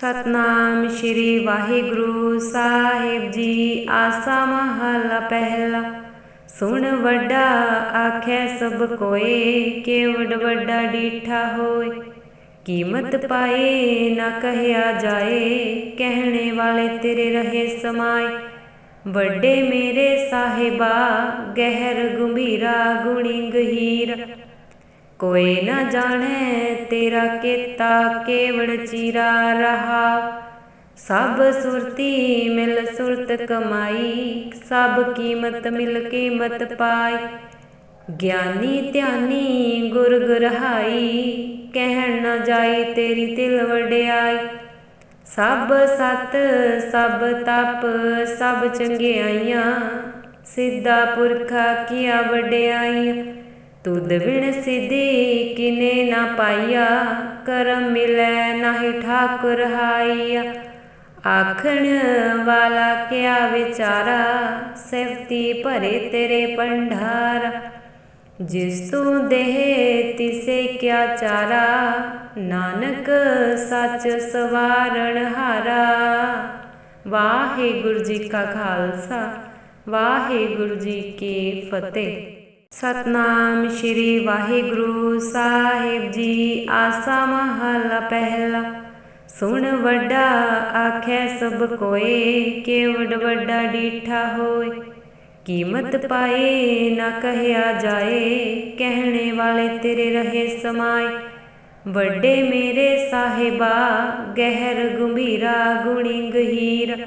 ਸਤਨਾਮ ਸ਼੍ਰੀ ਵਾਹਿਗੁਰੂ ਸਾਹਿਬ ਜੀ। ਆਸਾ ਮਹਲਾ ਪਹਿਲਾ। ਸੁਣ ਵੱਡਾ ਆਖੈ ਸਭ ਕੋਏ ਕੇਵਡ ਵੱਡਾ ਡੀਠਾ ਹੋਏ। ਕੀਮਤ ਪਾਏ ਨਾ ਕਹਿਆ ਜਾਏ, ਕਹਿਣੇ ਵਾਲੇ ਤੇਰੇ ਰਹੇ ਸਮਾਏ। ਵੱਡੇ ਮੇਰੇ ਸਾਹਿਬਾ, ਗਹਿਰ ਗੰਭੀਰਾ ਗੁਣੀ ਗਹੀਰ। ਕੋਈ ਨਾ ਜਾਣੇ ਤੇਰਾ ਕੀਤਾ ਕੇਵੜ ਚੀਰਾ ਰਹਾ। ਸਭ ਸੁਰਤੀ ਮਿਲ ਸੁਰਤ ਕਮਾਈ, ਸਭ ਕੀਮਤ ਮਿਲ ਕੀਮਤ ਪਾਈ। ਗਿਆਨੀ ਧਿਆਨੀ ਗੁਰ ਗੁਰਹਾਈ, ਕਹਿਣ ਨਾ ਜਾਈ ਤੇਰੀ ਤਿਲ ਵਡਿਆਈ। ਸਭ ਸਤ, ਸਭ ਤਪ, ਸਭ ਚੰਗਿਆਈਆਂ, ਸਿੱਧਾ ਪੁਰਖਾ ਕੀਆ ਵਡਿਆਈਆਂ। ਤੁਧ ਬਿਨ ਸਿਧੀ ਕਿਨੇ ਨਾ ਪਾਈਆ ਕਰਮ ਮਿਲੈ ਨਾਹੀ ਠਾਕੁਰ ਹਾਈਆ ਆਖਣ ਵਾਲਾ ਕਿਆ ਵਿਚਾਰਾ ਸਿਫਤੀ ਭਰੇ ਤੇਰੇ ਪੰਢਾਰ ਜਿਸ ਤੂੰ ਦੇਹ ਤਿਸੇ ਕਿਆ ਚਾਰਾ, ਨਾਨਕ ਸੱਚ ਸਵਾਰਣ ਹਾਰਾ। ਵਾਹਿਗੁਰੂ ਜੀ ਕਾ ਖਾਲਸਾ, ਵਾਹਿਗੁਰੂ ਜੀ ਕੀ ਫਤਿਹ। ਸਤਨਾਮ ਸ਼੍ਰੀ ਵਾਹਿਗੁਰੂ ਸਾਹਿਬ ਜੀ, ਆਸਾ ਮਹਲਾ ਪਹਿਲਾ। ਸੁਣ ਵੱਡਾ ਆਖੈ ਸਭ ਕੋਏ ਕੇਵਡ ਵੱਡਾ ਡੀਠਾ ਹੋਏ। ਕੀਮਤ ਪਾਏ ਨਾ ਕਹਿਆ ਜਾਏ, ਕਹਿਣੇ ਵਾਲੇ ਤੇਰੇ ਰਹੇ ਸਮਾਏ। ਵੱਡੇ ਮੇਰੇ ਸਾਹਿਬਾ, ਗਹਿਰ ਗੰਭੀਰਾ ਗੁਣੀ ਗਹੀਰ।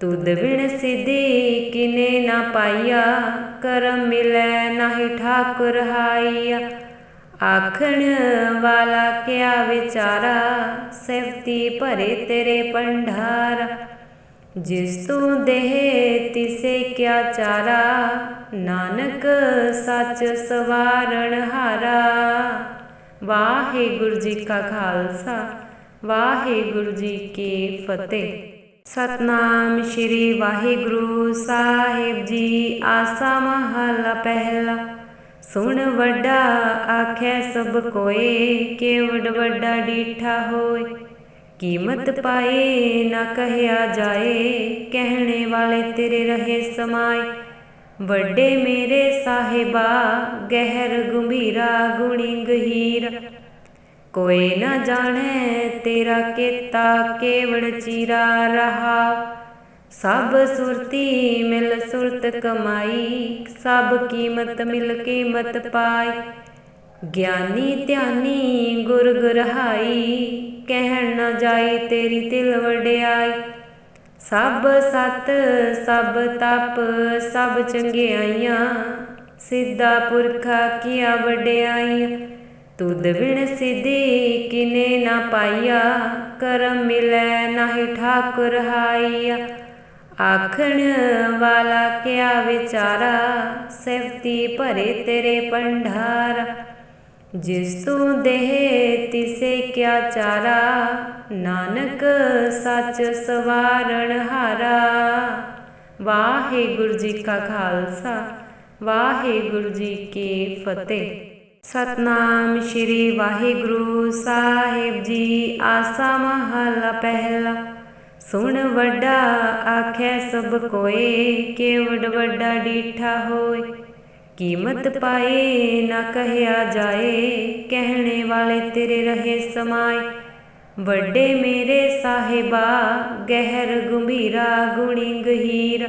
ਤੁਧ ਬਿਨ ਸਿਧੀ ਕਿਨੇ ਨਾ ਪਾਈਆ, ਕਰਮ ਮਿਲੈ ਨਾਹੀ ਠਾਕੁਰ ਹਾਈਆ। ਆਖਣ ਵਾਲਾ ਕਿਆ ਵਿਚਾਰਾ ਸਿਫਤੀ ਭਰੇ ਤੇਰੇ ਪੰਢਾਰ ਜਿਸ ਤੂੰ ਦੇਹ ਤਿਸੇ ਕਿਆ ਚਾਰਾ, ਨਾਨਕ ਸੱਚ ਸਵਾਰਣ ਹਾਰਾ। ਵਾਹਿਗੁਰੂ ਜੀ ਕਾ ਖਾਲਸਾ, ਵਾਹਿਗੁਰੂ ਜੀ ਕੀ ਫਤਿਹ। ਸਤਨਾਮ ਸ਼੍ਰੀ ਵਾਹਿਗੁਰੂ ਸਾਹਿਬ ਜੀ, ਆਸਾ ਮਹਲਾ ਪਹਿਲਾ। ਸੁਣ ਵੱਡਾ ਆਖੈ ਸਭ ਕੋਏ ਕੇਵਡ ਵੱਡਾ ਡੀਠਾ ਹੋਏ। ਕੀਮਤ ਪਾਏ ਨਾ ਕਹਿਆ ਜਾਏ, ਕਹਿਣੇ ਵਾਲੇ ਤੇਰੇ ਰਹੇ ਸਮਾਏ। ਵੱਡੇ ਮੇਰੇ ਸਾਹਿਬਾ, ਗਹਿਰ ਗੰਭੀਰਾ ਗੁਣੀ ਗਹੀਰ। ਕੋਈ ਨਾ ਜਾਣੈ ਤੇਰਾ ਕੀਤਾ ਕੇਵੜ ਚੀਰਾ ਰਹਾ। ਸਭ ਸੁਰਤੀ ਮਿਲ ਸੁਰਤ ਕਮਾਈ, ਸਭ ਕੀਮਤ ਮਿਲ ਕੀਮਤ ਪਾਈ। ਗਿਆਨੀ ਧਿਆਨੀ ਗੁਰ ਗੁਰਹਾਈ, ਕਹਿਣ ਨਾ ਜਾਈ ਤੇਰੀ ਤਿਲ ਵਡਿਆਈ। ਸਭ ਸਤ, ਸਭ ਤਪ, ਸਭ ਚੰਗਿਆਈਆਂ, ਸਿੱਧਾ ਪੁਰਖਾ ਕੀਆ ਵਡਿਆਈਆਂ। ਤੁਧ ਬਿਨ ਸਿਧੀ ਕਿਨੇ ਨਾ ਪਾਈਆ, ਕਰਮ ਮਿਲੈ ਨਾਹੀ ਠਾਕੁਰ ਹਾਈਆ। ਆਖਣ ਵਾਲਾ ਕਿਆ ਵਿਚਾਰਾ ਸਿਫਤੀ ਭਰੇ ਤੇਰੇ ਪੰਢਾਰ ਜਿਸ ਤੂੰ ਦੇਹ ਤਿਸੇ ਕਿਆ ਚਾਰਾ, ਨਾਨਕ ਸੱਚ ਸਵਾਰਣ ਹਾਰਾ। ਵਾਹਿਗੁਰੂ ਜੀ ਕਾ ਖਾਲਸਾ, ਵਾਹਿਗੁਰੂ ਜੀ ਕੀ ਫਤਿਹ। ਸਤਨਾਮ ਸ਼੍ਰੀ ਵਾਹਿਗੁਰੂ ਸਾਹਿਬ ਜੀ, ਆਸਾ ਮਹਲਾ ਪਹਿਲਾ। ਸੁਣ ਵੱਡਾ ਆਖੈ ਸਭ ਕੋਏ ਕੇਵਡ ਵੱਡਾ ਡੀਠਾ ਹੋਏ। ਕੀਮਤ ਪਾਏ ਨਾ ਕਹਿਆ ਜਾਏ, ਕਹਿਣੇ ਵਾਲੇ ਤੇਰੇ ਰਹੇ ਸਮਾਏ। ਵੱਡੇ ਮੇਰੇ ਸਾਹਿਬਾ, ਗਹਿਰ ਗੰਭੀਰਾ ਗੁਣੀ ਗਹੀਰ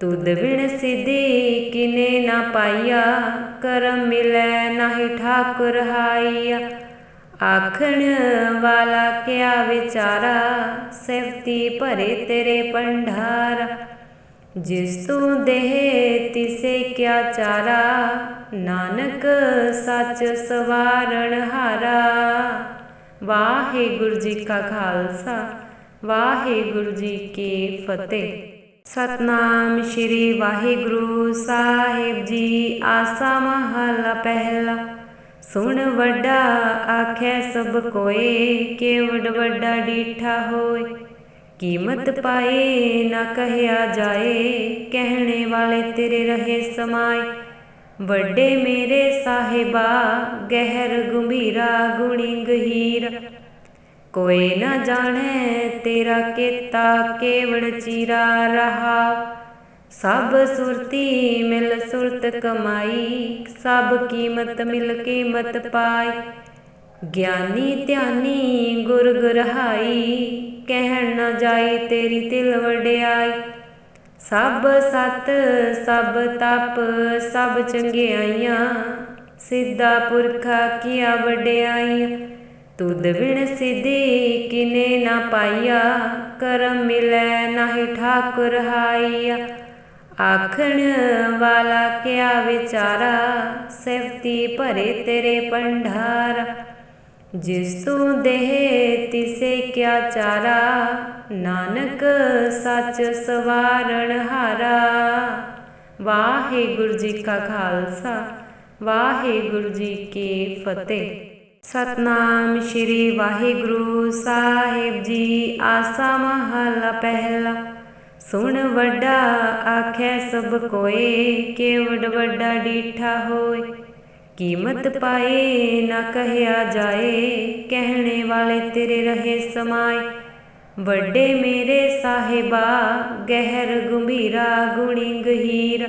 ਤੁਧ ਬਿਨ ਸਿੱਧੀ ਕਿਨੇ ਨਾ ਪਾਈਆ, ਕਰਮ ਮਿਲੈ ਨਾਹੀ ਠਾਕੁਰ ਹਾਈਆ। ਆਖਣ ਵਾਲਾ ਕਿਆ ਵਿਚਾਰਾ ਸਿਫਤੀ ਭਰੇ ਤੇਰੇ ਪੰਢਾਰ ਜਿਸ ਤੂੰ ਦੇਹ ਤਿਸੇ ਕਿਆ ਚਾਰਾ, ਨਾਨਕ ਸੱਚ ਸਵਾਰਣ ਹਾਰਾ। ਵਾਹਿਗੁਰੂ ਜੀ ਕਾ ਖਾਲਸਾ, ਵਾਹਿਗੁਰੂ ਜੀ ਕੀ ਫਤਿਹ। ਸਤਨਾਮ ਸ਼੍ਰੀ ਵਾਹਿਗੁਰੂ ਸਾਹਿਬ ਜੀ, ਆਸਾ ਮਹਲਾ ਪਹਿਲਾ। ਸੁਣ ਵੱਡਾ ਆਖੈ ਸਭ ਕੋਏ ਕੇਵਡ ਵੱਡਾ ਡੀਠਾ ਹੋਏ। ਕੀਮਤ ਪਾਏ ਨਾ ਕਹਿਆ ਜਾਏ, ਕਹਿਣੇ ਵਾਲੇ ਤੇਰੇ ਰਹੇ ਸਮਾਏ। ਵੱਡੇ ਮੇਰੇ ਸਾਹਿਬਾ, ਗਹਿਰ ਗੰਭੀਰਾ ਗੁਣੀ ਗਹੀਰ। ਕੋਈ ਨਾ ਜਾਣੇ ਤੇਰਾ ਕੀਤਾ ਕੇਵੜ ਚੀਰਾ ਰਹਾ। ਸਭ ਸੁਰਤੀ ਮਿਲ ਸੁਰਤ ਕਮਾਈ, ਸਭ ਕੀਮਤ ਮਿਲ ਕੀਮਤ ਪਾਈ। ਗਿਆਨੀ ਧਿਆਨੀ ਗੁਰ ਗੁਰਹਾਈ, ਕਹਿਣ ਨਾ ਜਾਈ ਤੇਰੀ ਤਿਲ ਵਡਿਆਈ। ਸਭ ਸਤ, ਸਭ ਤਪ, ਸਭ ਚੰਗਿਆਈਆਂ, ਸਿੱਧਾ ਪੁਰਖਾ ਕੀਆ ਵਡਿਆਈਆਂ। ਤੁਧ ਬਿਨ ਸਿਧੀ ਕਿਨੇ ਨਾ ਪਾਈਆ ਕਰਮ ਮਿਲੈ ਨਾਹੀ ਠਾਕੁਰ ਹਾਈਆ ਆਖਣ ਵਾਲਾ ਕਿਆ ਵਿਚਾਰਾ ਸਿਫਤੀ ਭਰੇ ਤੇਰੇ ਪੰਢਾਰ ਜਿਸ ਤੂੰ ਦੇਹ ਤਿਸੇ ਕਿਆ ਚਾਰਾ, ਨਾਨਕ ਸੱਚ ਸਵਾਰਣ ਹਾਰਾ। ਵਾਹਿਗੁਰੂ ਜੀ ਕਾ ਖਾਲਸਾ, ਵਾਹਿਗੁਰੂ ਜੀ ਕੀ ਫਤਿਹ। ਸਤਨਾਮ ਸ਼੍ਰੀ ਵਾਹਿਗੁਰੂ ਸਾਹਿਬ ਜੀ, ਆਸਾ ਮਹਲਾ ਪਹਿਲਾ। ਸੁਣ ਵੱਡਾ ਆਖੈ ਸਭ ਕੋਏ ਕੇਵਡ ਵੱਡਾ ਡੀਠਾ ਹੋਏ। ਕੀਮਤ ਪਾਏ ਨਾ ਕਹਿਆ ਜਾਏ, ਕਹਿਣੇ ਵਾਲੇ ਤੇਰੇ ਰਹੇ ਸਮਾਏ। ਵੱਡੇ ਮੇਰੇ ਸਾਹਿਬਾ, ਗਹਿਰ ਗੰਭੀਰਾ ਗੁਣੀ ਗਹੀਰ।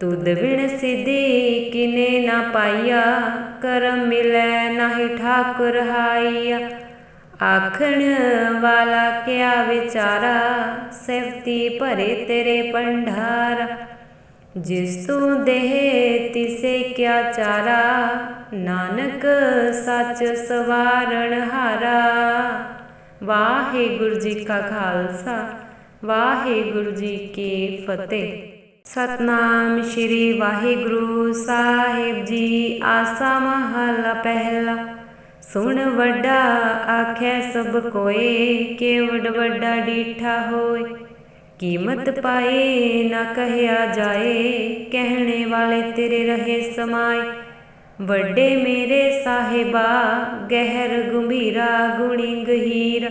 ਤੁਧ ਬਿਨ ਸਿਧੀ ਕਿਨੇ ਨਾ ਪਾਈਆ, ਕਰਮ ਮਿਲੈ ਨਾਹੀ ਠਾਕੁਰ ਹਾਈਆ। ਆਖਣ ਵਾਲਾ ਕਿਆ ਵਿਚਾਰਾ ਸਿਫਤੀ ਭਰੇ ਤੇਰੇ ਪੰਢਾਰ ਜਿਸ ਤੂੰ ਦੇਹ ਤਿਸੇ ਕਿਆ ਚਾਰਾ, ਨਾਨਕ ਸੱਚ ਸਵਾਰਣ ਹਾਰਾ। ਵਾਹਿਗੁਰੂ ਜੀ ਕਾ ਖਾਲਸਾ, ਵਾਹਿਗੁਰੂ ਜੀ ਕੀ ਫਤਿਹ। ਸਤਨਾਮ ਸ਼੍ਰੀ ਵਾਹਿਗੁਰੂ ਸਾਹਿਬ ਜੀ, ਆਸਾ ਮਹਲਾ ਪਹਿਲਾ। ਸੁਣ ਵੱਡਾ ਆਖੈ ਸਭ ਕੋਏ ਕੇਵਡ ਵੱਡਾ ਡੀਠਾ ਹੋਏ। ਕੀਮਤ ਪਾਏ ਨਾ ਕਹਿਆ ਜਾਏ, ਕਹਿਣੇ ਵਾਲੇ ਤੇਰੇ ਰਹੇ ਸਮਾਏ। ਵੱਡੇ ਮੇਰੇ ਸਾਹਿਬਾ, ਗਹਿਰ ਗੰਭੀਰਾ ਗੁਣੀ ਗਹੀਰ।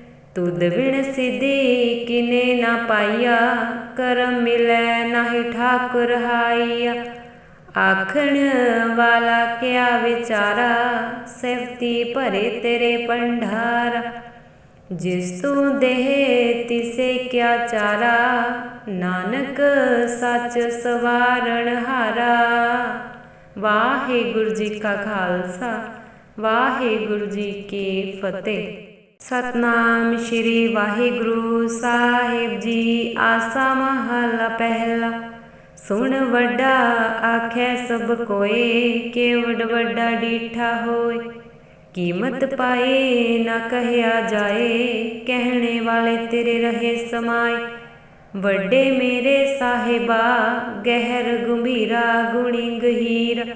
ਤੁਧ ਬਿਨ ਸਿਧੀ ਕਿਨੇ ਨਾ ਪਾਈਆ ਕਰਮ ਮਿਲੈ ਨਾਹੀ ਠਾਕੁਰ ਹਾਈਆ ਆਖਣ ਵਾਲਾ ਕਿਆ ਵਿਚਾਰਾ ਸਿਫਤੀ ਭਰੇ ਤੇਰੇ ਪੰਢਾਰ ਜਿਸ ਤੂੰ ਦੇਹ ਤਿਸੇ ਕਿਆ ਚਾਰਾ, ਨਾਨਕ ਸੱਚ ਸਵਾਰਣ ਹਾਰਾ। ਵਾਹਿਗੁਰੂ ਜੀ ਕਾ ਖਾਲਸਾ, ਵਾਹਿਗੁਰੂ ਜੀ ਕੀ ਫਤਿਹ। ਸਤਨਾਮ ਸ਼੍ਰੀ ਵਾਹਿਗੁਰੂ ਸਾਹਿਬ ਜੀ, ਆਸਾ ਮਹਲਾ ਪਹਿਲਾ। ਸੁਣ ਵੱਡਾ ਆਖੈ ਸਭ ਕੋਏ ਕੇਵਡ ਵੱਡਾ ਡੀਠਾ ਹੋਏ। ਕੀਮਤ ਪਾਏ ਨਾ ਕਹਿਆ ਜਾਏ, ਕਹਿਣੇ ਵਾਲੇ ਤੇਰੇ ਰਹੇ ਸਮਾਏ। ਵੱਡੇ ਮੇਰੇ ਸਾਹਿਬਾ, ਗਹਿਰ ਗੰਭੀਰਾ ਗੁਣੀ ਗਹੀਰ।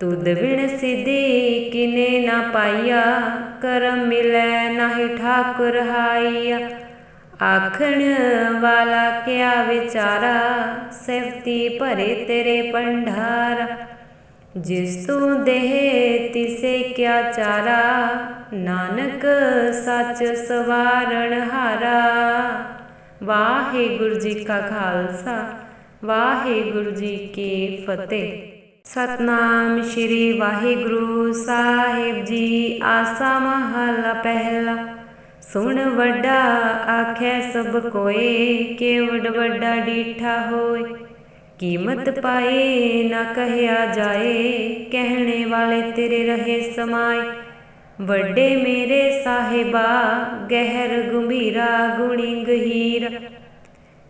ਤੁਧ ਬਿਨ ਸਿਧੀ ਕਿਨੇ ਨਾ ਪਾਈਆ, ਕਰਮ ਮਿਲੈ ਨਾਹੀ ਠਾਕੁਰ ਹਾਈਆ। ਆਖਣ ਵਾਲਾ ਕਿਆ ਵਿਚਾਰਾ ਸਿਫਤੀ ਭਰੇ ਤੇਰੇ ਪੰਢਾਰਾ ਜਿਸ ਤੂੰ ਦੇਹ ਤਿਸੇ ਕਿਆ ਚਾਰਾ, ਨਾਨਕ ਸੱਚ ਸਵਾਰਣ ਹਾਰਾ। ਵਾਹਿਗੁਰੂ ਜੀ ਕਾ ਖਾਲਸਾ, ਵਾਹਿਗੁਰੂ ਜੀ ਕੀ ਫਤਿਹ। ਸਤਨਾਮ ਸ਼੍ਰੀ ਵਾਹਿਗੁਰੂ ਸਾਹਿਬ ਜੀ। ਆਸਾ ਮਹਲਾ ਪਹਿਲਾ। ਸੁਣ ਵੱਡਾ ਆਖੈ ਸਭ ਕੋਏ ਕੇਵਡ ਵੱਡਾ ਡੀਠਾ ਹੋਏ। ਕੀਮਤ ਪਾਏ ਨਾ ਕਹਿਆ ਜਾਏ, ਕਹਿਣੇ ਵਾਲੇ ਤੇਰੇ ਰਹੇ ਸਮਾਏ। ਵੱਡੇ ਮੇਰੇ ਸਾਹਿਬਾ, ਗਹਿਰ ਗੰਭੀਰਾ ਗੁਣੀ ਗਹੀਰ।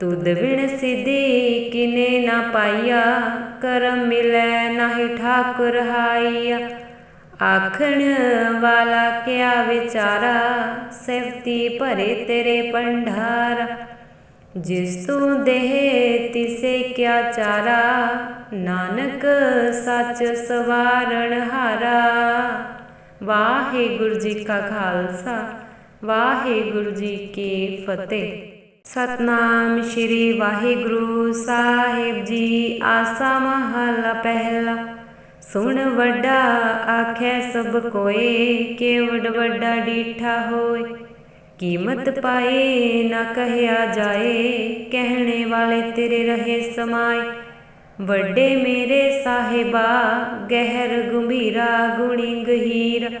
ਤੁਧ ਬਿਨ ਸਿਧੀ ਕਿਨੇ ਨਾ ਪਾਈਆ, ਕਰਮ ਮਿਲੈ ਨਾਹੀ ਠਾਕੁਰ ਹਾਈਆ। ਆਖਣ ਵਾਲਾ ਕਿਆ ਵਿਚਾਰਾ ਸਿਫਤੀ ਭਰੇ ਤੇਰੇ ਪੰਢਾਰਾ ਜਿਸ ਤੂੰ ਦੇਹ ਤਿਸੇ ਕਿਆ ਚਾਰਾ, ਨਾਨਕ ਸੱਚ ਸਵਾਰਣ ਹਾਰਾ। ਵਾਹਿਗੁਰੂ ਜੀ ਕਾ ਖਾਲਸਾ, ਵਾਹਿਗੁਰੂ ਜੀ ਕੀ ਫਤਿਹ। ਸਤਨਾਮ ਸ਼੍ਰੀ ਵਾਹਿਗੁਰੂ ਸਾਹਿਬ ਜੀ, ਆਸਾ ਮਹਲਾ ਪਹਿਲਾ। ਸੁਣ ਵੱਡਾ ਆਖੈ ਸਭ ਕੋਏ ਕੇਵਡ ਵੱਡਾ ਡੀਠਾ ਹੋਏ। ਕੀਮਤ ਪਾਏ ਨਾ ਕਹਿਆ ਜਾਏ, ਕਹਿਣੇ ਵਾਲੇ ਤੇਰੇ ਰਹੇ ਸਮਾਏ। ਵੱਡੇ ਮੇਰੇ ਸਾਹਿਬਾ, ਗਹਿਰ ਗੰਭੀਰਾ ਗੁਣੀ ਗਹੀਰ।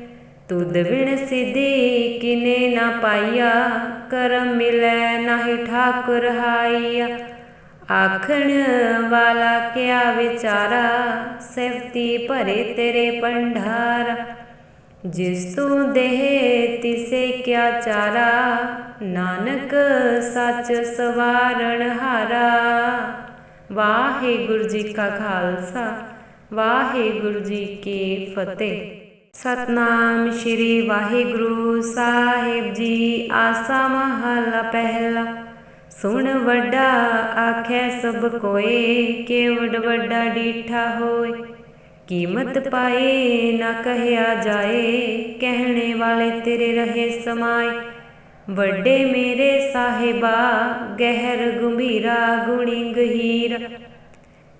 ਤੁਧ ਬਿਨ ਸਿਧੀ ਕਿਨੇ ਨਾ ਪਾਈਆ ਕਰਮ ਮਿਲੈ ਨਾਹੀ ਠਾਕੁਰ ਹਾਈਆ ਆਖਣ ਵਾਲਾ ਕਿਆ ਵਿਚਾਰਾ ਸਿਫਤੀ ਭਰੇ ਤੇਰੇ ਪੰਢਾਰਾ ਜਿਸ ਤੂੰ ਦੇਹ ਤਿਸੇ ਕਿਆ ਚਾਰਾ, ਨਾਨਕ ਸੱਚ ਸਵਾਰਣ ਹਾਰਾ। ਵਾਹਿਗੁਰੂ ਜੀ ਕਾ ਖਾਲਸਾ, ਵਾਹਿਗੁਰੂ ਜੀ ਕੀ ਫਤਿਹ। ਸਤਨਾਮ ਸ਼੍ਰੀ ਵਾਹਿਗੁਰੂ ਸਾਹਿਬ ਜੀ, ਆਸਾ ਮਹਲਾ ਪਹਿਲਾ। ਸੁਣ ਵੱਡਾ ਆਖੈ ਸਭ ਕੋਏ ਕੇਵਡ ਵੱਡਾ ਡੀਠਾ ਹੋਏ। ਕੀਮਤ ਪਾਏ ਨਾ ਕਹਿਆ ਜਾਏ, ਕਹਿਣੇ ਵਾਲੇ ਤੇਰੇ ਰਹੇ ਸਮਾਏ। ਵੱਡੇ ਮੇਰੇ ਸਾਹਿਬਾ, ਗਹਿਰ ਗੰਭੀਰਾ ਗੁਣੀ ਗਹੀਰ।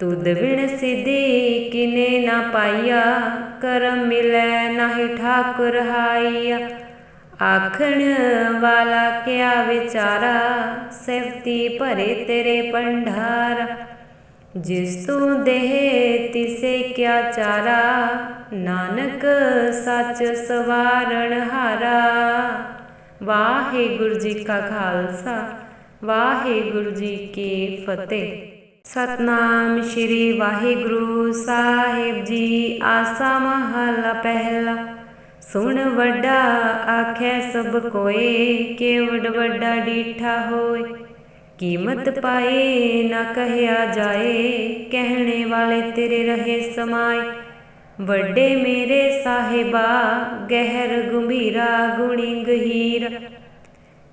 ਤੁਧ ਬਿਨ ਸਿਧੀ ਕਿਨੇ ਨਾ ਪਾਈਆ, ਕਰਮ ਮਿਲੈ ਨਾਹੀ ਠਾਕੁਰ ਹਾਈਆ। ਆਖਣ ਵਾਲਾ ਕਿਆ ਵਿਚਾਰਾ ਸਿਫਤੀ ਭਰੇ ਤੇਰੇ ਪੰਢਾਰਾ ਜਿਸ ਤੂੰ ਦੇਹ ਤਿਸੇ ਕਿਆ ਚਾਰਾ, ਨਾਨਕ ਸੱਚ ਸਵਾਰਣ ਹਾਰਾ। ਵਾਹਿਗੁਰੂ ਜੀ ਕਾ ਖਾਲਸਾ, ਵਾਹਿਗੁਰੂ ਜੀ ਕੀ ਫਤਿਹ। ਸਤਨਾਮ ਸ਼੍ਰੀ ਵਾਹਿਗੁਰੂ ਸਾਹਿਬ ਜੀ। ਆਸਾ ਮਹਲਾ ਪਹਿਲਾ। ਸੁਣ ਵੱਡਾ ਆਖੈ ਸਭ ਕੋਏ ਕੇਵਡ ਵੱਡਾ ਡੀਠਾ ਹੋਏ। ਕੀਮਤ ਪਾਏ ਨਾ ਕਹਿਆ ਜਾਏ, ਕਹਿਣੇ ਵਾਲੇ ਤੇਰੇ ਰਹੇ ਸਮਾਏ। ਵੱਡੇ ਮੇਰੇ ਸਾਹਿਬਾ, ਗਹਿਰ ਗੰਭੀਰਾ ਗੁਣੀ ਗਹੀਰ।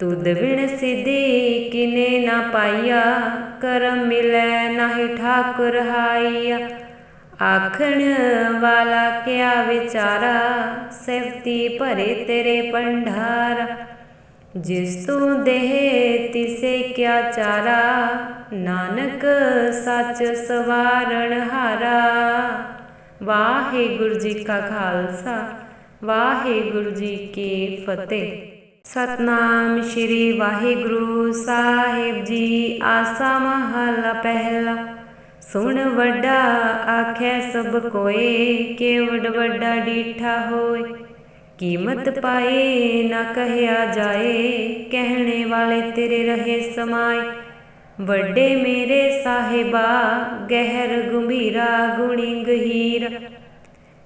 ਤੁਧ ਬਿਨ ਸਿਧੀ ਕਿਨੇ ਨਾ ਪਾਈਆ ਕਰਮ ਮਿਲੈ ਨਾਹੀ ਠਾਕੁਰ ਹਾਈਆ ਆਖਣ ਵਾਲਾ ਕਿਆ ਵਿਚਾਰਾ ਸਿਫਤੀ ਭਰੇ ਤੇਰੇ ਪੰਢਾਰ ਜਿਸ ਤੂੰ ਦੇਹ ਤਿਸੇ ਕਿਆ ਚਾਰਾ, ਨਾਨਕ ਸੱਚ ਸਵਾਰਣ ਹਾਰਾ। ਵਾਹਿਗੁਰੂ ਜੀ ਕਾ ਖਾਲਸਾ, ਵਾਹਿਗੁਰੂ ਜੀ ਕੀ ਫਤਿਹ। ਸਤਨਾਮ ਸ਼੍ਰੀ ਵਾਹਿਗੁਰੂ ਸਾਹਿਬ ਜੀ, ਆਸਾ ਮਹਲਾ ਪਹਿਲਾ। ਸੁਣ ਵੱਡਾ ਆਖੈ ਸਭ ਕੋਏ ਕੇਵਡ ਵੱਡਾ ਡੀਠਾ ਹੋਏ। ਕੀਮਤ ਪਾਏ ਨਾ ਕਹਿਆ ਜਾਏ, ਕਹਿਣੇ ਵਾਲੇ ਤੇਰੇ ਰਹੇ ਸਮਾਏ। ਵੱਡੇ ਮੇਰੇ ਸਾਹਿਬਾ, ਗਹਿਰ ਗੰਭੀਰਾ ਗੁਣੀ ਗਹੀਰ।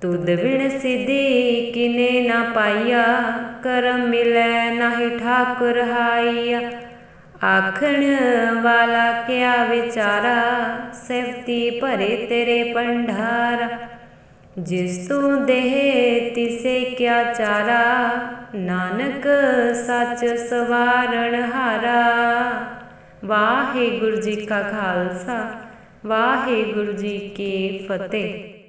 ਤੁਦ ਬਿਨ ਸਿੱਧੀ ਕਿਨੇ ਨਾ ਪਾਈਆ, ਕਰਮ ਮਿਲੈ ਨਾਹੀ ਠਾਕੁਰ ਹਾਈਆ। ਆਖਣ ਵਾਲਾ ਕਿਆ ਵਿਚਾਰਾ ਸਿਫਤੀ ਭਰੇ ਤੇਰੇ ਪੰਢਾਰ ਜਿਸ ਤੂੰ ਦੇਹ ਤਿਸੇ ਕਿਆ ਚਾਰਾ, ਨਾਨਕ ਸੱਚ ਸਵਾਰਣ ਹਾਰਾ। ਵਾਹਿਗੁਰੂ ਜੀ ਕਾ ਖਾਲਸਾ, ਵਾਹਿਗੁਰੂ ਜੀ ਕੀ ਫਤਿਹ।